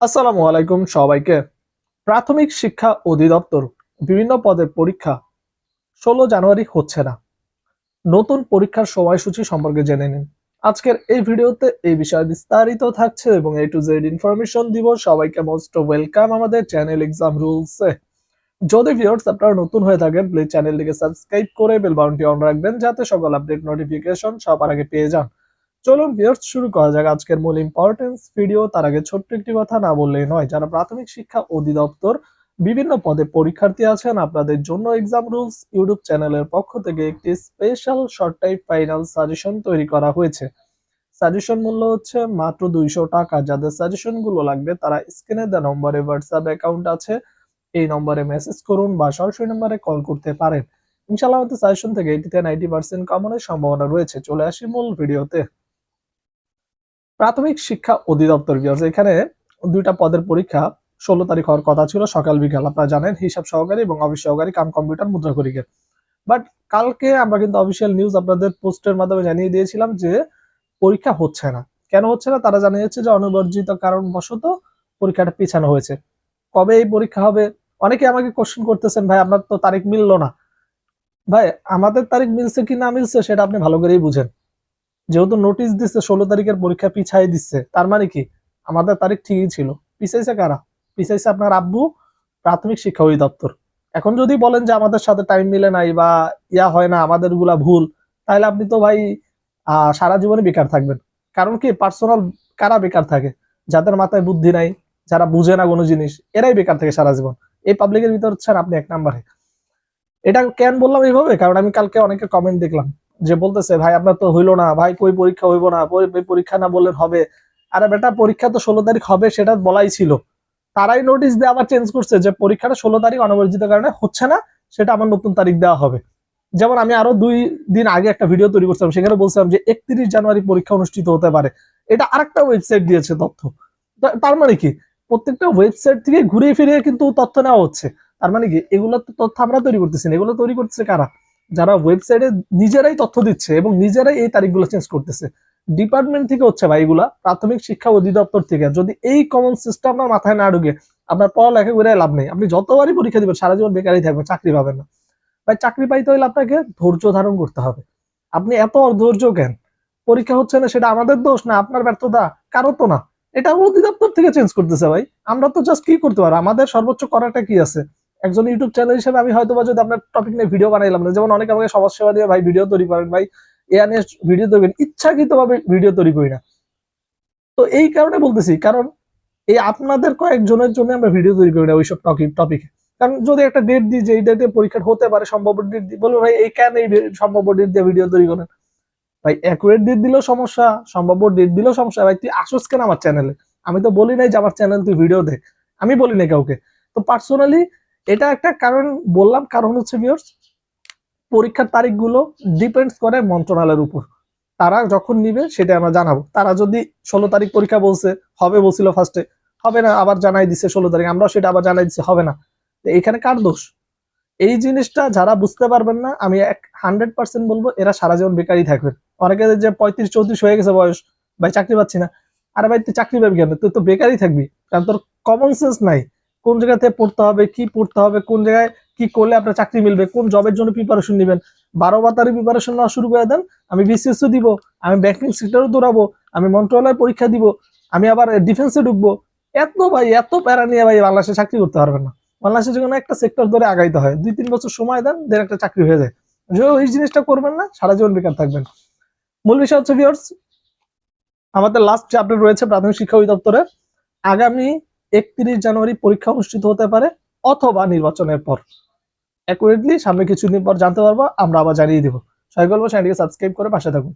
আসসালামু আলাইকুম সবাইকে। প্রাথমিক শিক্ষা অধিদপ্তর বিভিন্ন পদের পরীক্ষা ষোলো জানুয়ারি হচ্ছে না। নতুন পরীক্ষার সময়সূচি সম্পর্কে জেনে নিন। আজকের এই ভিডিওতে এই বিষয়ে বিস্তারিত থাকছে এবং এ টু জেড ইনফরমেশন দিব। সবাইকে মোস্ট ওয়েলকাম আমাদের চ্যানেল এক্সাম রুলসে যদি ভিউয়ার্স আপনারা নতুন হয়ে থাকেন প্লিজ চ্যানেলটিকে সাবস্ক্রাইব করে বেল বাটনটি অন রাখবেন, যাতে সকল আপডেট নোটিফিকেশন সবার আগে পেয়ে যান। চলুন ভিউয়ার্স শুরু করা যাক আজকের মূল ইম্পর্টেন্স ভিডিও তার আগে ছোট্ট একটি কথা না বললেই নয়, যারা প্রাথমিক শিক্ষা অধিদপ্তর, বিভিন্ন পদে পরীক্ষার্থী আছেন, আপনাদের জন্য এক্সাম রুলস ইউটিউব চ্যানেলের পক্ষ থেকে একটি special short type final suggestion তৈরি করা হয়েছে। সাজেশন মূল্য হচ্ছে মাত্র দুইশো টাকা। যাদের সাজেশনগুলো লাগবে, তারা স্ক্রিনে দেওয়া নম্বরে হোয়াটসঅ্যাপ অ্যাকাউন্ট আছে। এই নম্বরে মেসেজ করুন বা সরাসরি নম্বরে কল করতে পারেন। ইনশাআল্লাহ আমাদের সাজেশন থেকে এইটি থেকে নাইনটি পার্সেন্ট কমনের সম্ভাবনা রয়েছে। চলে আসি মূল ভিডিওতে প্রাথমিক শিক্ষা অধিদপ্তর ভিউয়ার্স এখানে দুইটা পদের পরীক্ষা ষোলো তারিখ হওয়ার কথা ছিল, সকাল, বিকাল। আপনারা জানেন, হিসাব সহকারী এবং অফিস সহকারী কাম কম্পিউটার মুদ্রা করিকের। বাট কালকে আমরা কিন্তু অফিসিয়াল নিউজ আপনাদের পোস্টের মাধ্যমে জানিয়ে দিয়েছিলাম যে পরীক্ষা হচ্ছে না। কেন হচ্ছে না? তারা জানিয়েছে যে অনিবর্জিত কারণবশত পরীক্ষাটা পিছানো হয়েছে। কবে এই পরীক্ষা হবে? অনেকে আমাকে কোশ্চেন করতেছেন, ভাই, আপনার তো তারিখ মিললো না। ভাই, আমাদের তারিখ মিলছে কি না মিলছে, সেটা আপনি ভালো করেই বুঝেন। যেহেতু নোটিশ দিচ্ছে ষোলো তারিখের পরীক্ষা পিছাই দিচ্ছে তার মানে কি? আমাদের তারিখ ঠিকই ছিল। পিছাইছে কারা? পিছাইছে আপনার আব্বু, প্রাথমিক শিক্ষা অধিদপ্তর। এখন যদি বলেন যে আমাদের সাথে টাইম মিলে নাই বা ইয়া হয় না আমাদেরগুলা ভুল, তাহলে আপনি তো ভাই সারা জীবনে বেকার থাকবেন। কারণ কি? পার্সোনাল কারা বেকার থাকে? যাদের মাথায় বুদ্ধি নাই, যারা বুঝে না কোনো জিনিস, এরাই বেকার থাকে সারা জীবন। এই পাবলিকের ভিতর হচ্ছেন আপনি এক নাম্বারে এটা কেন বললাম এইভাবে? কারণ আমি কালকে অনেকে কমেন্ট দেখলাম। যে বলতেছে, ভাই, আপনার তো হইল না, ভাই, কই পরীক্ষা হইবো না পরি- পরীক্ষা না বললেন হবে? আরে বেটা, পরীক্ষা তো ষোলো তারিখ হবে, সেটা বলাই ছিল। তারাই নোটিশ দিয়ে আবার চেঞ্জ করছে যে পরীক্ষাটা ষোলো তারিখ অনবর্জিত কারণে হচ্ছে না, সেটা আমার নতুন তারিখ দেওয়া হবে। যেমন আমি আরও দুই দিন আগে একটা ভিডিও তৈরি করছিলাম, সেখানে বলছিলাম যে একত্রিশ জানুয়ারি পরীক্ষা অনুষ্ঠিত হতে পারে। এটা আরেকটা ওয়েবসাইট দিয়েছে তথ্য। তার মানে কি? প্রত্যেকটা ওয়েবসাইট থেকে ঘুরে ফিরে কিন্তু তথ্য নেওয়া হচ্ছে। তার মানে কি? এগুলো তো তথ্য আমরা তৈরি করতেছি এগুলো তৈরি করতেছে কারা? যারা ওয়েবসাইটে নিজেরাই তথ্য দিচ্ছে এবং নিজেরাই এই তারিখগুলো চেঞ্জ করতেছে ডিপার্টমেন্ট থেকে হচ্ছে ভাই এগুলা প্রাথমিক শিক্ষা অধিদপ্তর থেকে। যদি এই কমন সিস্টেম আপনার মাথায় না ঢুকে, আপনার পড়ালেখা করে লাভ নেই। আপনি যতবারই পরীক্ষা দিবেন, সারা জীবন বেকারই থাকবেন, চাকরি পাবেন না। ভাই, চাকরি পাইতে হলে আপনাকে ধৈর্য ধারণ করতে হবে। আপনি এত অধৈর্য কেন? পরীক্ষা হচ্ছে না, সেটা আমাদের দোষ না, আপনার ব্যর্থতা? কারও তো না। এটা অধিদপ্তর থেকে চেঞ্জ করতেছে ভাই। আমরা তো জাস্ট কি করতে পারব? আমাদের সর্বোচ্চ করাটা কি আছে? একজন ইউটিউব চ্যানেল হিসেবে আমি হয়তো বা যদি আপনার টপিক নিয়ে ভিডিও বানাইলাম না, যেমন অনেকে আমাকে সমাজ সেবা দিয়ে, ভাই ভিডিও তৈরি করেন, ভাই এ নিয়ে ভিডিও তৈরি করেন। ইচ্ছাকৃত ভাবে ভিডিও তৈরি করি না। তো এই কারণে বলতেছি, কারণ এই আপনাদের কয়েকজনের জন্য আমরা ভিডিও তৈরি করি না ওইসব টপিক টপিকে কারণ যদি একটা ডেট দিই যে এই ডেটে পরীক্ষা হতে পারে সম্ভাব্য ডেট দিই বলব, ভাই, এই কেন এই সম্ভাব্য ডেট দিয়ে ভিডিও তৈরি করেন? ভাই অ্যাকুরেট ডেট দিলেও সমস্যা, সম্ভাব্য ডেট দিলেও সমস্যা। ভাই, তুই আসোস কেন আমার চ্যানেলে আমি তো বলি নাই যে আমার চ্যানেল তুই ভিডিও দে। আমি বলি নাই কাউকে। তো পার্সোনালি এটা একটা কারণ, বললাম কারণ হচ্ছে ভিউয়ার্স পরীক্ষার তারিখগুলো ডিপেন্ডস করে মন্ত্রণালয়ের উপর। তারা যখন নিবে সেটা আমরা জানাব। তারা যদি ষোলো তারিখ পরীক্ষা বলছে, হবে বলছিল ফার্স্টে হবে না, আবার জানাই দিচ্ছে ষোলো তারিখ, আমরাও সেটা আবার জানাই দিচ্ছে হবে না। তো এইখানে কার দোষ? এই জিনিসটা যারা বুঝতে পারবেন না, আমি এক হান্ড্রেড পার্সেন্ট বলব, এরা সারা জীবন বেকারই থাকবেন অনেকে যে পঁয়ত্রিশ, চৌত্রিশ হয়ে গেছে বয়স, ভাই চাকরি পাচ্ছি না। আরে ভাই, তুই চাকরি পাবি কেন? তুই তো বেকারই থাকবি, কারণ তোর কমন সেন্স নাই। কোন জায়গাতে পড়তে হবে, কি পড়তে হবে, কোন জায়গায় কি করলে আপনার চাকরি মিলবে, কোন জবের জন্য প্রিপারেশন নেবেন। বারো বাতারি প্রিপারেশন নেওয়া শুরু করে দেন, আমি বিসিএস দিব, আমি ব্যাংকিং সেক্টরও দৌড়াবো, আমি মন্ত্রণালয়ের পরীক্ষা দিব, আমি আবার ডিফেন্সে ঢুকবো। এত ভাই, এত প্যারা নিয়ে ভাই বাংলাদেশে চাকরি করতে পারবেন না। বাংলাদেশে যখন একটা সেক্টর ধরে আগাইতে হয়। দুই তিন বছর সময় দেন দেন একটা চাকরি হয়ে যায়। এই জিনিসটা করবেন না, সারা জীবন বেকার থাকবেন। মূল বিষয় হচ্ছে আমাদের লাস্ট যে আপডেট রয়েছে প্রাথমিক শিক্ষা অধিদপ্তরে আগামী একত্রিশ জানুয়ারি পরীক্ষা অনুষ্ঠিত হতে পারে অথবা নির্বাচনের পর। অ্যাকুরেটলি সামনে কিছুদিন পর জানতে পারব, আমরা আবার জানিয়ে দিব। সবাই বলব চ্যানেলটিকে সাবস্ক্রাইব করে পাশে থাকুন।